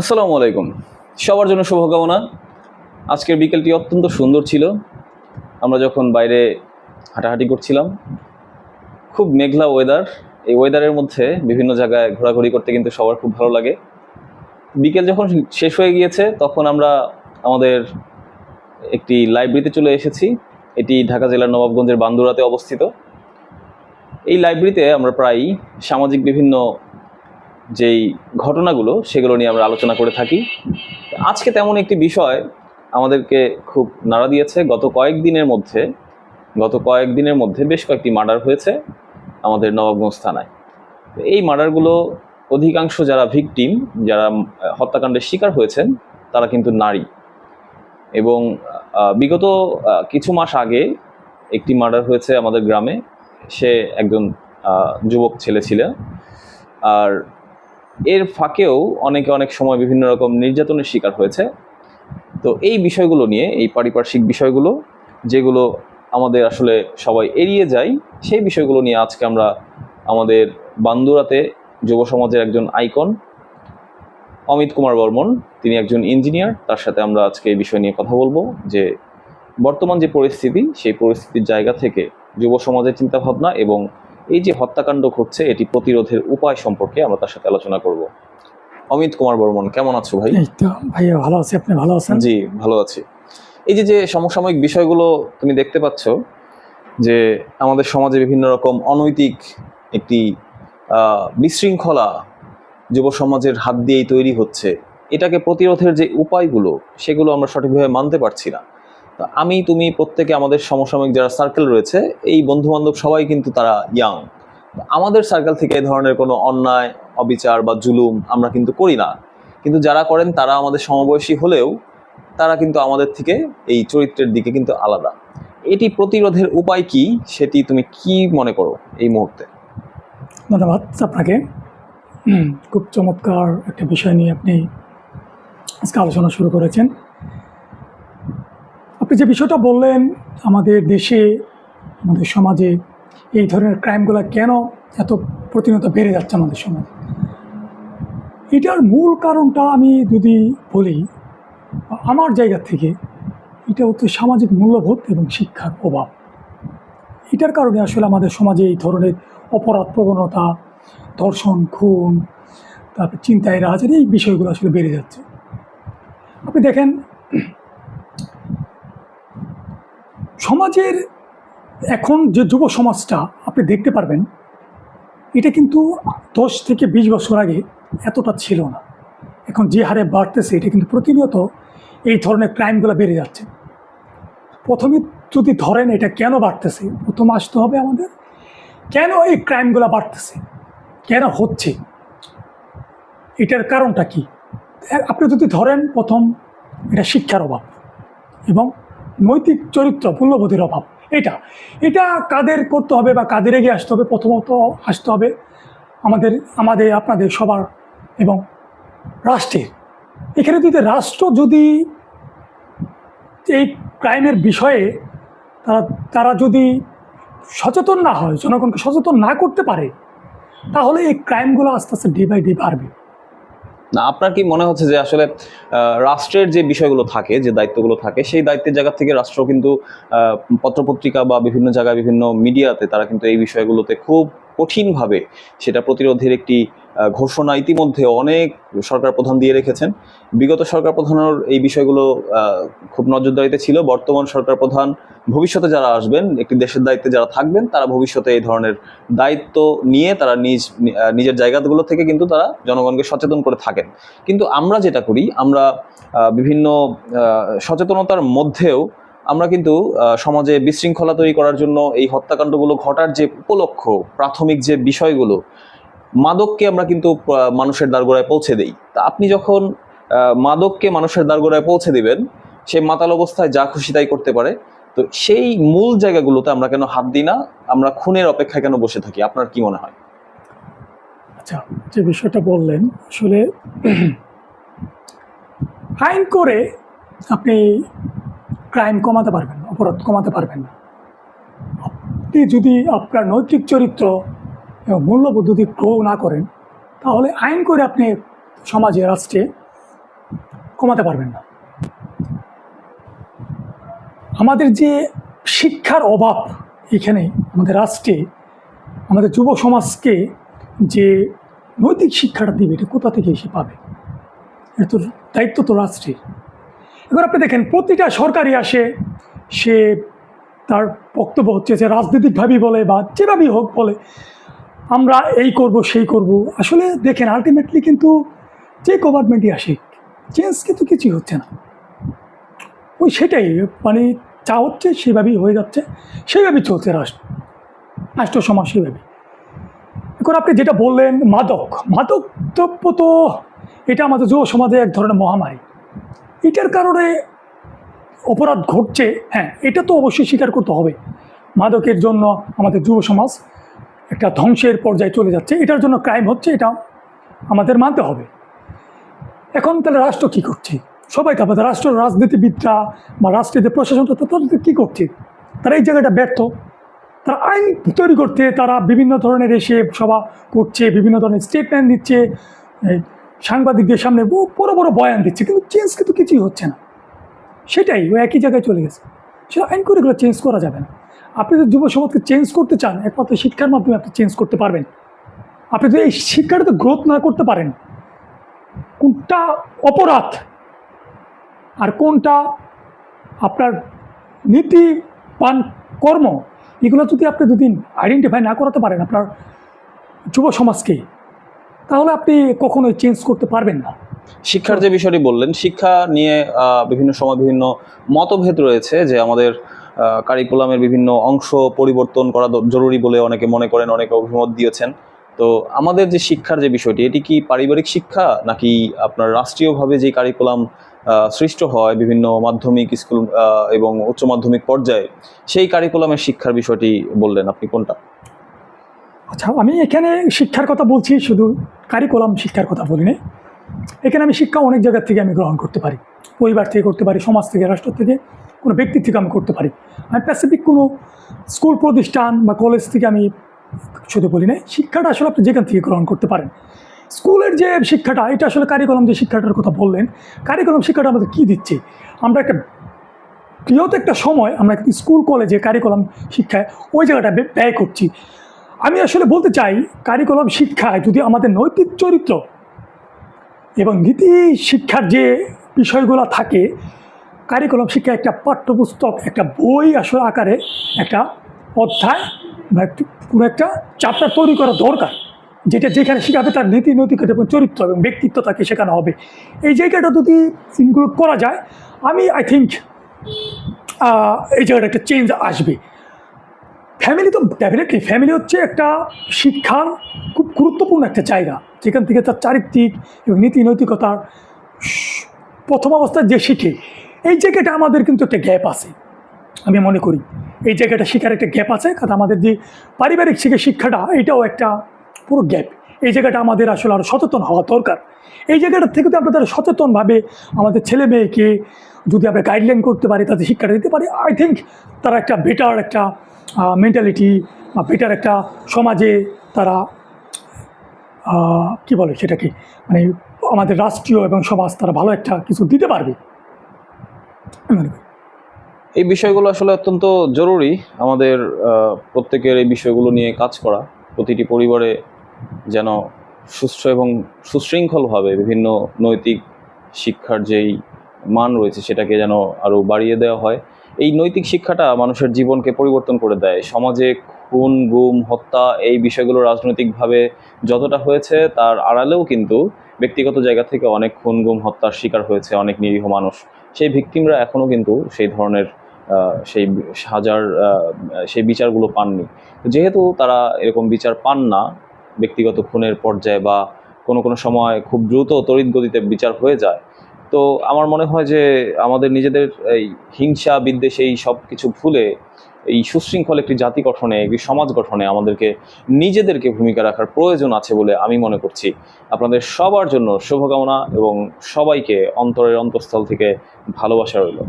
আসসালামু আলাইকুম। সবার জন্য শুভকামনা। আজকের বিকেলটি অত্যন্ত সুন্দর ছিল। আমরা যখন বাইরে হাঁটাহাঁটি করছিলাম, খুব মেঘলা ওয়েদার এই ওয়েদারের মধ্যে বিভিন্ন জায়গায় ঘোরাঘুরি করতে কিন্তু সবার খুব ভালো লাগে। বিকেল যখন শেষ হয়ে গিয়েছে, তখন আমরা আমাদের একটি লাইব্রেরিতে চলে এসেছি। এটি ঢাকা জেলার নবাবগঞ্জের বান্দুরাতে অবস্থিত। এই লাইব্রেরিতে আমরা প্রায়ই সামাজিক বিভিন্ন যেই ঘটনাগুলো সেগুলো নিয়ে আমরা আলোচনা করে থাকি। আজকে তেমন একটি বিষয় আমাদেরকে খুব নাড়া দিয়েছে। গত কয়েকদিনের মধ্যে, গত কয়েকদিনের মধ্যে বেশ কয়েকটি মার্ডার হয়েছে আমাদের নবাবগঞ্জ থানায়। এই মার্ডারগুলো অধিকাংশ যারা ভিকটিম, যারা হত্যাকাণ্ডের শিকার হয়েছেন, তারা কিন্তু নারী। এবং বিগত কিছু মাস আগে একটি মার্ডার হয়েছে আমাদের গ্রামে। সে একজন যুবক ছেলে ছিল। আর এর ফাঁকেও অনেকে অনেক সময় বিভিন্ন রকম নির্যাতনের শিকার হয়েছে। তো এই বিষয়গুলো নিয়ে, এই পারিপার্শ্বিক বিষয়গুলো, যেগুলো আমাদের আসলে সবাই এড়িয়ে যায়, সেই বিষয়গুলো নিয়ে আজকে আমরা আমাদের বান্দুরাতে যুব সমাজের একজন আইকন, অমিত কুমার বর্মন, তিনি একজন ইঞ্জিনিয়ার, তার সাথে আমরা আজকে এই বিষয় নিয়ে কথা বলব যে বর্তমান যে পরিস্থিতি, সেই পরিস্থিতির জায়গা থেকে যুব সমাজের চিন্তাভাবনা এবং এই যে হত্যাকাণ্ড ঘটছে এটি প্রতিরোধের উপায় সম্পর্কে আমরা তার সাথে আলোচনা করব। অমিত কুমার বর্মন কেমন আছো ভাই? ভাইয়া ভালো আছি আপনি ভালো আছেন? জি ভালো আছি। এই যে যে সমসাময়িক বিষয়গুলো তুমি দেখতে পাচ্ছ যে আমাদের সমাজে বিভিন্ন রকম অনৈতিক একটি বিশৃঙ্খলা যুব সমাজের হাত দিয়েই তৈরি হচ্ছে এটাকে প্রতিরোধের যে উপায়গুলো সেগুলো আমরা সঠিকভাবে মানতে পারছি না। তো আমি, তুমি প্রত্যেকে আমাদের সমসাময়িক যারা সার্কেল রয়েছে, এই বন্ধু বান্ধব সবাই কিন্তু তারা ইয়াং আমাদের সার্কেল থেকে এই ধরনের কোনো অন্যায়, অবিচার বা জুলুম আমরা কিন্তু করি না। কিন্তু যারা করেন, তারা আমাদের সমবয়সী হলেও তারা কিন্তু আমাদের থেকে এই চরিত্রের দিকে কিন্তু আলাদা। এটি প্রতিরোধের উপায় কি, সেটি তুমি কি মনে করো এই মুহূর্তে? ধন্যবাদ আপনাকে। খুব চমৎকার একটা বিষয় নিয়ে আপনি আজকে আলোচনা শুরু করেছেন। আপনি যে বিষয়টা বললেন, আমাদের দেশে, আমাদের সমাজে এই ধরনের ক্রাইমগুলো কেন এত প্রতিনিয়ত বেড়ে যাচ্ছে আমাদের সমাজে? এটার মূল কারণটা আমি যদি বলি, আমার জায়গা থেকে এটা হচ্ছে সামাজিক মূল্যবোধ এবং শিক্ষার অভাব। এটার কারণে আসলে আমাদের সমাজে এই ধরনের অপরাধ প্রবণতা, ধর্ষণ, খুন, তারপর চিন্তায় রাজের এই বিষয়গুলো আসলে বেড়ে যাচ্ছে। আপনি দেখেন সমাজের এখন যে যুব সমাজটা আপনি দেখতে পারবেন, এটা কিন্তু দশ থেকে বিশ বছর আগে এতটা ছিল না। এখন যে হারে বাড়তেছে, এটা কিন্তু প্রতিনিয়ত এই ধরনের ক্রাইমগুলো বেড়ে যাচ্ছে। প্রথমে যদি ধরেন এটা কেন বাড়তেছে, প্রথম আসতে হবে আমাদের, কেন এই ক্রাইমগুলো বাড়তেছে, কেন হচ্ছে, এটার কারণটা কি? আপনি যদি ধরেন প্রথম এটা শিক্ষার অভাব এবং নৈতিক চরিত্র মূল্যবোধের অভাব। এটা এটা কাদের করতে হবে বা কাদের এগিয়ে আসতে হবে? প্রথমত আসতে হবে আমাদের আমাদের, আপনাদের সবার এবং রাষ্ট্রের। এখানে যদি রাষ্ট্র যদি এই ক্রাইমের বিষয়ে তারা তারা যদি সচেতন না হয়, জনগণকে সচেতন না করতে পারে, তাহলে এই ক্রাইমগুলো আস্তে আস্তে ডে বাই ডে বাড়বে। না, আপনার কি মনে হচ্ছে যে আসলে রাষ্ট্রের যে বিষয়গুলো থাকে, যে দায়িত্বগুলো থাকে, সেই দায়িত্বের জায়গা থেকে রাষ্ট্র কিন্তু পত্রপত্রিকা বা বিভিন্ন জায়গায় বিভিন্ন মিডিয়াতে তারা কিন্তু এই বিষয়গুলোতে খুব কঠিনভাবে সেটা প্রতিরোধের একটি ঘোষণা ইতিমধ্যে অনেক সরকার প্রধান দিয়ে রেখেছেন। বিগত সরকার প্রধানের এই বিষয়গুলো খুব নজরদারিতে ছিল। বর্তমান সরকার প্রধান ভবিষ্যতে যারা আসবেন, একটি দেশের দায়িত্বে যারা থাকবেন, তারা ভবিষ্যতে এই ধরনের দায়িত্ব নিয়ে তারা নিজ নিজের জায়গাগুলো থেকে কিন্তু তারা জনগণকে সচেতন করে থাকেন। কিন্তু আমরা যেটা করি, আমরা বিভিন্ন সচেতনতার মধ্যেও আমরা কিন্তু সমাজে বিশৃঙ্খলা তৈরি করার জন্য এই হত্যাকাণ্ডগুলো ঘটার যে উপলক্ষ, প্রাথমিক যে বিষয়গুলো মাদককে আমরা কিন্তু মানুষের দ্বারগোড়ায় পৌঁছে দেই। তা আপনি যখন মাদককে মানুষের দ্বারগোড়ায় পৌঁছে দিবেন, সে মাতাল অবস্থায় যা খুশি তাই করতে পারে। তো সেই মূল জায়গাগুলোতে আমরা কেন হাত দিই না? আমরা খুনের অপেক্ষায় কেন বসে থাকি? আপনার কি মনে হয়? আচ্ছা যে বিষয়টা বললেন, আসলে আইন করে আপনি ক্রাইম কমাতে পারবেন অপরাধ কমাতে পারবেন না। আপনি যদি আপনার নৈতিক চরিত্র এবং মূল্যবোধ যদি গ্রো না করেন, তাহলে আইন করে আপনি সমাজে, রাষ্ট্রে কমাতে পারবেন না। আমাদের যে শিক্ষার অভাব এখানে আমাদের রাষ্ট্রে, আমাদের যুব সমাজকে যে নৈতিক শিক্ষাটা দিবে, এটা কোথা থেকে এসে পাবে? এটা তো দায়িত্ব তো রাষ্ট্রের। এবার আপনি দেখেন, প্রতিটা সরকারি আসে, সে তার বক্তব্য হচ্ছে যে রাজনৈতিকভাবেই বলে বা যেভাবেই হোক বলে আমরা এই করব, সেই করব। আসলে দেখেন আলটিমেটলি কিন্তু যে গভর্নমেন্টই আসে চেঞ্জ কিন্তু কিছুই হচ্ছে না। ওই সেটাই মানে যা হচ্ছে সেভাবেই হয়ে যাচ্ছে সেইভাবেই চলছে রাষ্ট্র। রাষ্ট্র, সমাজ সেভাবে এখন আপনি যেটা বললেন, মাদক। মাদক দ্রব্য তো এটা আমাদের যুব সমাজে এক ধরনের মহামারী। এটার কারণে অপরাধ ঘটছে হ্যাঁ এটা তো অবশ্যই স্বীকার করতে হবে। মাদকের জন্য আমাদের যুব সমাজ একটা ধ্বংসের পর্যায়ে চলে যাচ্ছে। এটার জন্য ক্রাইম হচ্ছে, এটা আমাদের মানতে হবে। এখন তাহলে রাষ্ট্র কী করছে? সবাই তো আমাদের রাষ্ট্র, রাজনীতিবিদরা বা রাষ্ট্রের যে প্রশাসনটা তারা কী করছে? তারা এই জায়গাটা ব্যর্থ। তারা আইন তৈরি করতে, তারা বিভিন্ন ধরনের এসে সভা করছে, বিভিন্ন ধরনের স্টেটমেন্ট দিচ্ছে। সাংবাদিকদের সামনে বড় বড় বয়ান দিচ্ছে, কিন্তু চেঞ্জ কিন্তু কিছুই হচ্ছে না। সেটাই, ও একই জায়গায় চলে গেছে। সেটা আইন করে চেঞ্জ করা যাবে না। আপনি যদি যুব সমাজকে চেঞ্জ করতে চান, একমাত্র শিক্ষার মাধ্যমে আপনি চেঞ্জ করতে পারবেন। আপনি যদি এই শিক্ষাটাতে গ্রোথ না করতে পারেন, কোনটা অপরাধ আর কোনটা আপনার নীতি পান কর্ম, এগুলো যদি আপনি দুদিন আইডেন্টিফাই না করাতে পারেন আপনার যুব সমাজকে, তাহলে আপনি কখনোই চেঞ্জ করতে পারবেন না। শিক্ষার যে বিষয়টি বললেন, শিক্ষা নিয়ে বিভিন্ন সময় বিভিন্ন মতভেদ রয়েছে যে আমাদের কারিকুলামের বিভিন্ন অংশ পরিবর্তন করা জরুরি বলে অনেকে মনে করেন, অনেকে অভিমত দিয়েছেন। তো আমাদের যে শিক্ষার যে বিষয়টি, এটি কি পারিবারিক শিক্ষা নাকি আপনার রাষ্ট্রীয়ভাবে যে কারিকুলাম সৃষ্ট হয় বিভিন্ন মাধ্যমিক স্কুল এবং উচ্চ মাধ্যমিক পর্যায়ে, সেই কারিকুলামের শিক্ষার বিষয়টি বললেন, আপনি কোনটা? আচ্ছা আমি এখানে শিক্ষার কথা বলছি, শুধু কারিকুলাম শিক্ষার কথা বলিনি। এখানে আমি শিক্ষা অনেক জায়গার থেকে আমি গ্রহণ করতে পারি। পরিবার থেকে করতে পারি, সমাজ থেকে, রাষ্ট্র থেকে। কোনো ব্যক্তি থেকে আমি করতে পারি। আমি প্যাসিফিক কোনো স্কুল প্রতিষ্ঠান বা কলেজ থেকে আমি শুধু বলি না শিক্ষাটা আসলে আপনি যেখান থেকে গ্রহণ করতে পারেন। স্কুলের যে শিক্ষাটা, এটা আসলে কারিকলম যে শিক্ষাটার কথা বললেন কারিকলম শিক্ষাটা আমাদের কী দিচ্ছে? আমরা একটা বৃহৎ একটা সময় আমরা স্কুল কলেজে কারিকলম শিক্ষায় ওই জায়গাটা ব্যয় করছি। আমি আসলে বলতে চাই কারিকলম শিক্ষায় যদি আমাদের নৈতিক চরিত্র এবং নীতি শিক্ষার যে বিষয়গুলো থাকে কারিকুলাম শিক্ষা একটা পাঠ্যপুস্তক, একটা বই আসলে আকারে একটা অধ্যায় বা একটু কোনো একটা চ্যাপ্টার তৈরি করা দরকার, যেটা যেখানে শেখাবে তার নীতি নৈতিকতা এবং চরিত্র এবং ব্যক্তিত্ব তাকে শেখানো হবে। এই জায়গাটা যদি ইনক্লুড করা যায়, আমি আই থিঙ্ক এই জায়গাটা একটা চেঞ্জ আসবে। ফ্যামিলি তো ডেফিনেটলি ফ্যামিলি হচ্ছে একটা শিক্ষার খুব গুরুত্বপূর্ণ একটা জায়গা, যেখান থেকে তার চারিত্রিক এবং নীতি নৈতিকতার প্রথম অবস্থায় যে শিখে। এই জায়গাটা আমাদের কিন্তু একটা গ্যাপ আছে। আমি মনে করি এই জায়গাটা শিখার একটা গ্যাপ আছে, কারণ আমাদের যে পারিবারিক শিখে শিক্ষাটা, এটাও একটা পুরো গ্যাপ। এই জায়গাটা আমাদের আসলে আরও সচেতন হওয়া দরকার। এই জায়গাটা থেকে তো আমরা তারা সচেতনভাবে আমাদের ছেলে মেয়েকে যদি আমরা গাইডলাইন করতে পারি, তাদের শিক্ষাটা দিতে পারি আই থিঙ্ক তারা একটা বেটার একটা মেন্টালিটি বা বেটার একটা সমাজে তারা কি বলে সেটাকে? মানে আমাদের রাষ্ট্রীয় এবং সমাজ তারা ভালো একটা কিছু দিতে পারবে। এই বিষয়গুলো আসলে অত্যন্ত জরুরি আমাদের প্রত্যেকের এই বিষয়গুলো নিয়ে কাজ করা। প্রতিটি পরিবারে যেন সুস্থ এবং সুশৃঙ্খলভাবে বিভিন্ন নৈতিক শিক্ষার যেই মান রয়েছে সেটাকে যেন আরও বাড়িয়ে দেওয়া হয়। এই নৈতিক শিক্ষাটা মানুষের জীবনকে পরিবর্তন করে দেয়। সমাজে খুন, গুম, হত্যা এই বিষয়গুলো রাজনৈতিকভাবে যতটা হয়েছে তার আড়ালেও কিন্তু ব্যক্তিগত জায়গা থেকে অনেক খুন গুম হত্যার শিকার হয়েছে অনেক নিরীহ মানুষ। সেই ভিকটিমরা এখনও কিন্তু সেই ধরনের সেই সাজার সেই বিচারগুলো পাননি। যেহেতু তারা এরকম বিচার পান না, ব্যক্তিগত খুনের পর্যায়ে বা কোনো কোনো সময় খুব দ্রুত তড়িৎ গতিতে বিচার হয়ে যায়, তো আমার মনে হয় যে আমাদের নিজেদের এই হিংসা বিদ্বেষ এই সব কিছু ভুলে এই সুশৃঙ্খল একটি জাতি গঠনে, একটি সমাজ গঠনে আমাদেরকে নিজেদেরকে ভূমিকা রাখার প্রয়োজন আছে বলে আমি মনে করছি। আপনাদের সবার জন্য শুভকামনা এবং সবাইকে অন্তরের অন্তঃস্থল থেকে ভালোবাসা রইল।